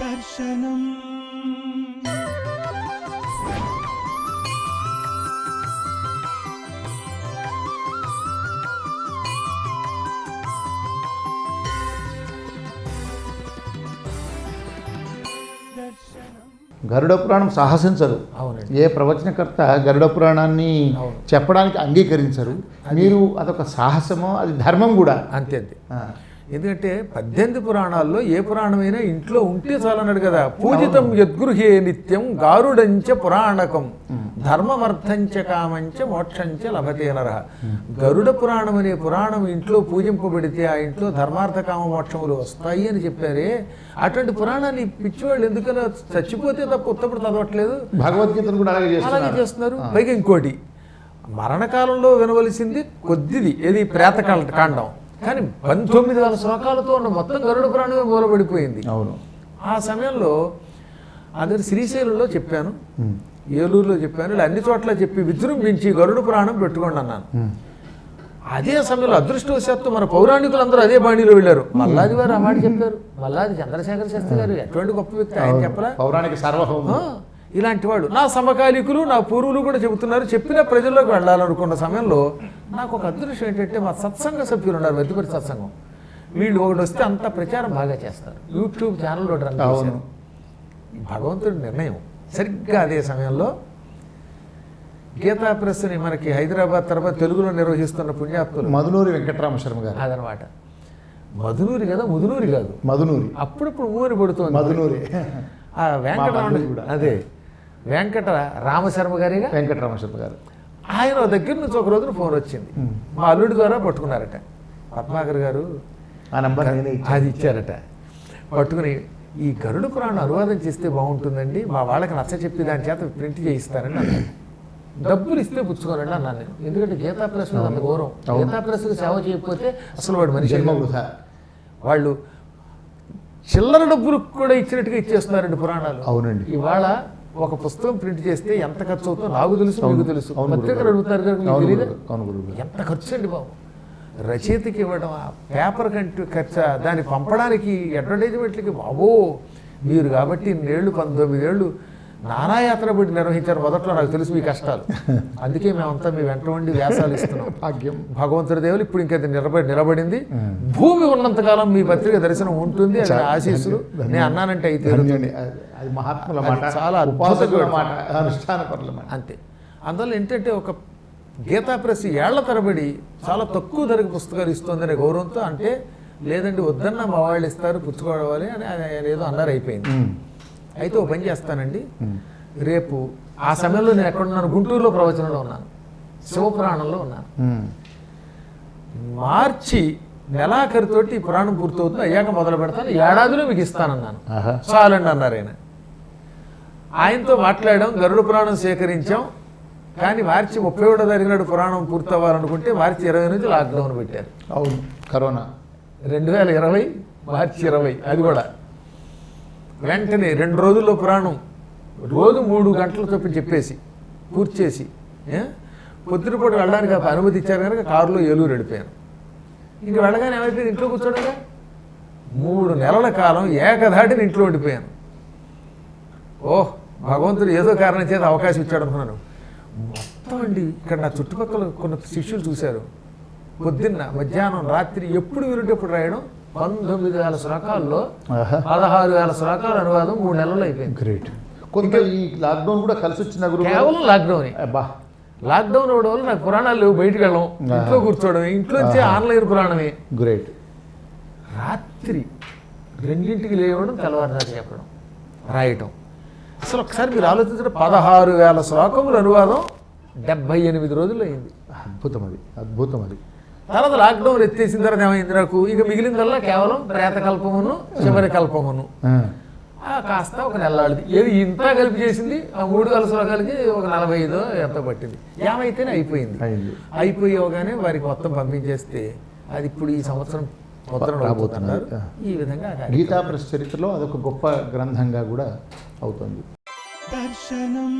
దర్శనం. గరుడ పురాణం సాహసించరు అవునండి. ఏ ప్రవచనకర్త గరుడ పురాణాన్ని అవును. చెప్పడానికి అంగీకరించరు. మీరు అదొక సాహసమో అది ధర్మం కూడా. అంతే అంతే. ఎందుకంటే పద్దెనిమిది పురాణాల్లో ఏ పురాణమైనా ఇంట్లో ఉంటే చాలన్నాడు కదా. పూజితం యద్గృహే నిత్యం గారుడంచ పురాణకం. ధర్మమర్థంచ కామంచ మోక్షంచ లభతే నర. గరుడ పురాణం అనే పురాణం ఇంట్లో పూజింపబడితే ఆ ఇంట్లో ధర్మార్థ కామ మోక్షములు వస్తాయి అని చెప్పారే. అటువంటి పురాణాన్ని పిచ్చివాళ్ళు ఎందుకన్నా చచ్చిపోతే తప్ప ఉత్తప్పుడు చదవట్లేదు? భగవద్గీతను కూడా అలాగే చేస్తున్నారు. పైగా ఇంకోటి మరణకాలంలో వినవలసింది కొద్దిది ఏది ప్రేతకాల కాండం. కానీ పంతొమ్మిది వేల శ్లోకాలతో ఉన్న మొత్తం గరుడ పురాణమే మూలబడిపోయింది. అవును. ఆ సమయంలో అందరు శ్రీశైలంలో చెప్పాను ఏలూరులో చెప్పాను ఇలా అన్ని చోట్ల చెప్పి విజృంభించి గరుడ పురాణం పెట్టుకోండి అన్నాను. అదే సమయంలో అదృష్టవశాత్తు మన పౌరాణికులందరూ అదే బాణీలో వెళ్ళారు. మల్లాది వారు ఆ మాట చెప్పారు. మల్లాది చంద్రశేఖర శాస్త్రి గారు ఎటువంటి గొప్ప వ్యక్తి ఆయన చెప్పరా? పౌరాణిక సార్వభౌమ ఇలాంటి వాడు నా సమకాలీకులు నా పూర్వులు కూడా చెబుతున్నారు చెప్పిన ప్రజల్లోకి వెళ్ళాలనుకున్న సమయంలో నాకు ఒక అదృష్టం ఏంటంటే మా సత్సంగ సభ్యులు ఉన్నారు వెతుపతి సత్సంగం. వీళ్ళు ఒకటి వస్తే అంత ప్రచారం బాగా చేస్తారు. యూట్యూబ్ ఛానల్ ఒకటి రన్ భగవంతుడి నిర్ణయం. సరిగ్గా అదే సమయంలో గీతా ప్రెస్ని మనకి హైదరాబాద్ తర్వాత తెలుగులో నిర్వహిస్తున్న పుణ్యాత్ములు. మధునూరి వెంకటరామ శర్మ గారు. అదనమాట. మధునూరి కదా? ముదునూరి కాదు. మధునూరి. అప్పుడప్పుడు ఊరి పడుతుంది. మధునూరి. కూడా. అదే. వెంకట రామశర్మ గారిగా వెంకటరామ శర్మ గారు. ఆయన దగ్గర నుంచి ఒక రోజున ఫోన్ వచ్చింది. మా అల్లుడి ద్వారా పట్టుకున్నారట. పద్మాకర్ గారు ఆ నంబర్ అది ఇచ్చారట. పట్టుకుని ఈ గరుడ పురాణం అనువాదం చేస్తే బాగుంటుందండి మా వాళ్ళకి నచ్చ చెప్పి దాని చేత ప్రింట్ చేయిస్తారని డబ్బులు ఇస్తే పుచ్చుకోనండి అన్నాను నేను. ఎందుకంటే గీతా ప్రెస్ అంత గౌరవం. గీతా ప్రెస్కి సేవ చేయకపోతే అసలు వాడు మనిషి వాళ్ళు చిల్లర డబ్బులు కూడా ఇచ్చినట్టుగా ఇచ్చేస్తున్నారండి పురాణాలు. అవునండి. ఇవాళ ఒక పుస్తకం ప్రింట్ చేస్తే ఎంత ఖర్చు అవుతుందో నాకు తెలుసు మీకు తెలుసు పత్రికలు. అడుగుతారు కనుక. ఎంత ఖర్చు అండి బాబు రచయితకి ఇవ్వడం ఆ పేపర్ కంటే ఖర్చు దాన్ని పంపడానికి అడ్వర్టైజ్మెంట్లకి బాబో మీరు కాబట్టి నేళ్ళు పంతొమ్మిదేళ్ళు నానాయాత్ర పడి నిర్వహించారు. మొదట్లో నాకు తెలుసు మీ కష్టాలు. అందుకే మేమంతా మీ వెంట ఉండి వ్యాసాలు ఇస్తున్నాం. భాగ్యం. భగవంతుడి దేవులు ఇప్పుడు ఇంకా నిలబడి నిలబడింది. భూమి ఉన్నంతకాలం మీ పత్రిక దర్శనం ఉంటుంది. అది ఆశీస్సులు. నేను అన్నానంటే అయితే. అది- మహాత్ముల మాట. చాలా ఉపాసకుల అద్భుతమైన మాట. అనుష్ఠాన పరుల మాట. అంతే. అందువల్ల ఏంటంటే ఒక గీతా ప్రెస్ ఏళ్ళ తరబడి చాలా తక్కువ ధరకు పుస్తకాలు ఇస్తుందనే గౌరవంతో అంటే లేదండి వద్దన్న మా వాళ్ళు ఇస్తారు పుచ్చుకోవాలి అని ఏదో అన్నారు అయిపోయింది. అయితే ఓ పని చేస్తానండి. రేపు ఆ సమయంలో నేను ఎక్కడున్నాను గుంటూరులో ప్రవచనంలో ఉన్నాను. శివపురాణంలో ఉన్నాను. మార్చి నెలాఖరితోటి ఈ పురాణం పూర్తవుతుంది. అయ్యాక మొదలు పెడతాను. ఏడాదిలో మీకు ఇస్తానన్నాను. చాలండి అన్నారు ఆయన. ఆయనతో మాట్లాడాం గరుడ పురాణం సేకరించాం. కానీ మార్చి ముప్పై ఒకటో తారీఖు పురాణం పూర్తవ్వాలనుకుంటే మార్చి ఇరవై నుంచి లాక్డౌన్ పెట్టారు. అవును కరోనా. రెండు వేల ఇరవై మార్చి ఇరవై అది కూడా. వెంటనే రెండు రోజుల్లో పురాణం. రోజు మూడు గంటల చొప్పున చెప్పేసి పూర్తి చేసి పొద్దునపూట వెళ్ళడానికి అనుమతి ఇచ్చారు కనుక కారులో ఏలూరు వెళ్ళిపోయాను. ఇంక వెళ్ళగానే ఏమైపోయింది? ఇంట్లో కూర్చోడగా? మూడు నెలల కాలం ఏకధాటిని ఇంట్లో ఉండిపోయాను. ఓహ్ భగవంతుడు ఏదో కారణం చేత అవకాశం ఇచ్చాడు అనుకున్నాను. మొత్తం అండి ఇక్కడ నా చుట్టుపక్కల కొన్ని శిష్యులు చూశారు. పొద్దున్న మధ్యాహ్నం రాత్రి ఎప్పుడు వీరుంటే ఎప్పుడు రాయడం. పంతొమ్మిది వేల శ్లోకాల్లో. పదహారు వేల శ్లోకాల అనువాదం మూడు నెలల్లో అయిపోయింది. గ్రేట్ కొంత ఈ లాక్డౌన్ కూడా కలిసి వచ్చిన కేవలం లాక్డౌన్ అబ్బా లాక్డౌన్ అవడం వల్ల నాకు పురాణాలు లేవు బయటికి వెళ్ళం ఇంట్లో కూర్చోవడం ఇంట్లో వచ్చే ఆన్లైన్ పురాణమే. గ్రేట్ రాత్రి రెండింటికి లేవడం తెల్లవారుజాము చెప్పడం రాయటం. అసలు ఒకసారి మీరు ఆలోచించడం పదహారు వేల శ్లోకముల అనువాదం డెబ్బై ఎనిమిది రోజులు అయింది. అద్భుతం అది అద్భుతం అది. తర్వాత లాక్డౌన్ ఎత్తేసిన తర్వాత ఏమైంది నాకు? ఇక మిగిలిందల్లా కేవలం ప్రేత కల్పమును చివరి కల్పమును కాస్త ఒక నెల్లాడిది ఏది ఇంత కలిపి చేసింది ఆ మూడు వేల శ్లోకాలకి ఒక నలభై ఐదో ఎంత పట్టింది. ఏమైతేనే అయిపోయింది. అయింది. అయిపోయావగానే వారికి మొత్తం పంపించేస్తే అది ఇప్పుడు ఈ సంవత్సరం. అవుతున్నారు ఈ విధంగా. గీతా ప్రెస్ చరిత్రలో అదొక గొప్ప గ్రంథంగా కూడా అవుతుంది. దర్శనం.